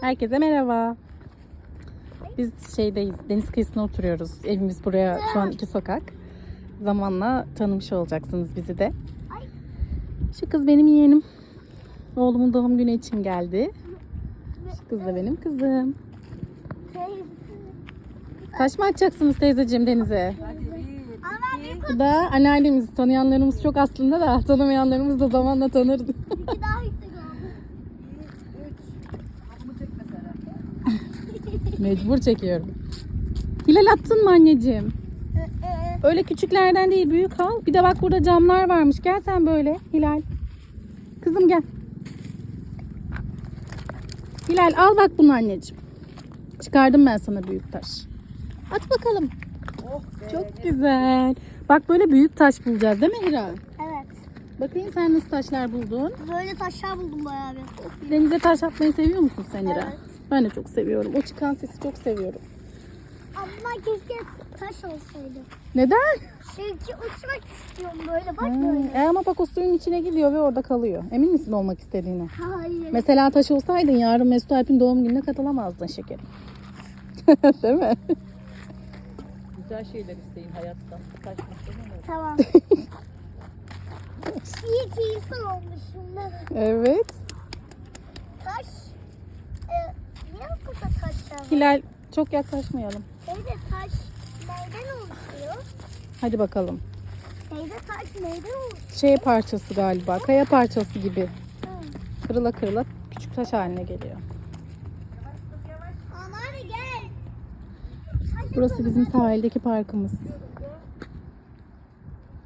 Herkese merhaba. Biz şeydeyiz, deniz kıyısına oturuyoruz. Evimiz buraya şu an iki sokak. Zamanla tanımış olacaksınız bizi de. Şu kız benim yeğenim. Oğlumun doğum günü için geldi. Şu kız da benim kızım. Taş mı atacaksınız teyzeciğim denize? Bu da anneannemiz. Tanıyanlarımız çok aslında da tanımayanlarımız da zamanla tanırdı. Bir daha yüksek oldu. Mecbur çekiyorum. Hilal attın mı anneciğim? Öyle küçüklerden değil büyük al. Bir de bak burada camlar varmış. Gel sen böyle Hilal. Kızım gel. Hilal al bak bunu anneciğim. Çıkardım ben sana büyük taş. At bakalım. Çok güzel. Bak böyle büyük taş bulacağız değil mi Hira? Evet. Bakayım sen nasıl taşlar buldun. Böyle taşlar buldum bayağı bir. Denize taş atmayı seviyor musun sen Hira? Evet. Ben de çok seviyorum. O çıkan sesi çok seviyorum. Ama keşke taş olsaydı. Neden? Çünkü uçmak istiyorum böyle bak Hmm, böyle. E ama bak o suyun içine gidiyor ve orada kalıyor. Emin misin olmak istediğine? Hayır. Mesela taş olsaydın yarın Mesut Alp'in doğum gününe katılamazdın şekerim. Değil mi? Güzel şeyler isteyin hayattan. Kaçmak istemem. Tamam. İyi ki insan olmuşum ben. Evet. Taş. Niye burada taşlar var? Hilal çok yaklaşmayalım. Teyze taş neyden oluşuyor? Hadi bakalım. Teyze taş neyden oluşuyor? Şey parçası galiba. Kaya parçası gibi. Hı. Kırıla kırıla küçük taş haline geliyor. Anneanne gel. Burası bizim sahildeki parkımız.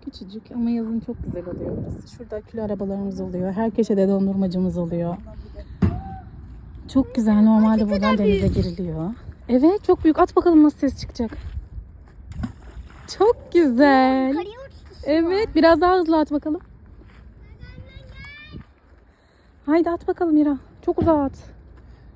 Küçücük ama yazın çok güzel oluyor burası. Şurada kül arabalarımız oluyor. Her köşede dondurmacımız oluyor. Çok güzel. Normalde buradan denize giriliyor. Evet çok büyük. At bakalım nasıl ses çıkacak. Çok güzel. Evet biraz daha hızlı at bakalım. Haydi at bakalım Mira. Çok uzağa at.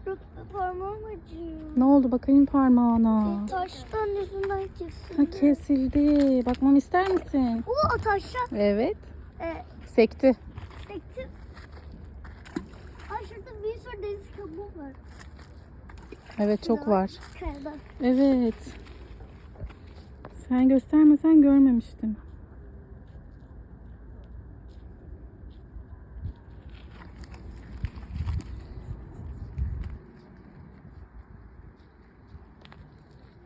Bak, Parmağım acıyor. Ne oldu bakayım parmağına. Taştan yüzünden kesildi. Ha kesildi. Bakmamı ister misin? Oo taşlar. Evet. E, Sekti. sektim. Aa şurada bir sürü deniz kabuğu var. Evet çok var. Evet. Sen göstermesen görmemiştim.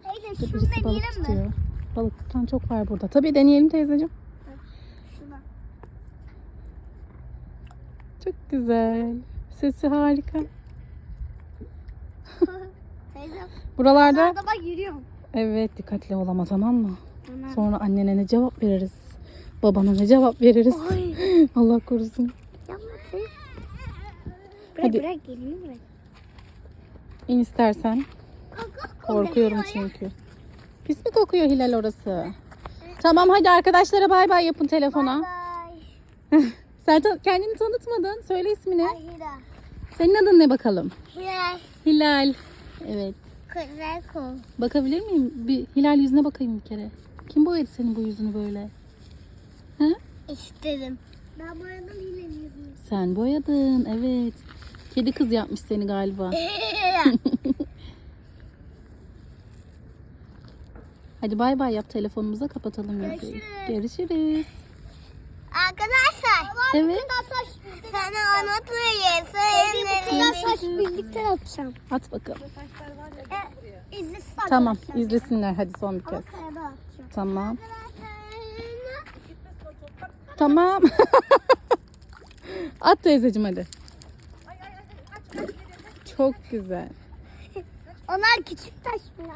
Teyze şunu birisi balık deneyelim mi? tutuyor. Balık tutan çok var burada. Tabii deneyelim teyzeciğim. Şuna. Çok güzel. Sesi harika. Buralarda Arada bak yürüyorum. evet dikkatli ol ama tamam mı? Tamam. Sonra annene ne cevap veririz? Babana ne cevap veririz? Ay. Allah korusun. Yapma teyze. Bırak Hadi. bırak geleyim bırak. İn istersen. Korkuyorum çünkü. Pis mi kokuyor Hilal orası? Tamam hadi arkadaşlara bay bay yapın telefona. Bye. Sen ta- kendini tanıtmadın. Söyle ismini. Ahira. Senin adın ne bakalım? Hilal. Hilal. Evet. Güzel kol. Bakabilir miyim? Bir Hilal yüzüne bakayım bir kere. Kim boyadı senin bu yüzünü böyle? Hı? İstedim. Ben boyadım Hilal'in yüzünü. Sen boyadın. Evet. Kedi kız yapmış seni galiba. Hadi bay bay yap telefonumuza kapatalım videoyu. Görüşürüz. Görüşürüz. Arkadaşlar. Evet. Sana anlatmayayım. Taş birlikte atacağım. At bakalım. E, Tamam izlesinler hadi son bir kez. Tamam. Tamam. At teyzeciğim hadi. Çok güzel. Onlar küçük taş etme.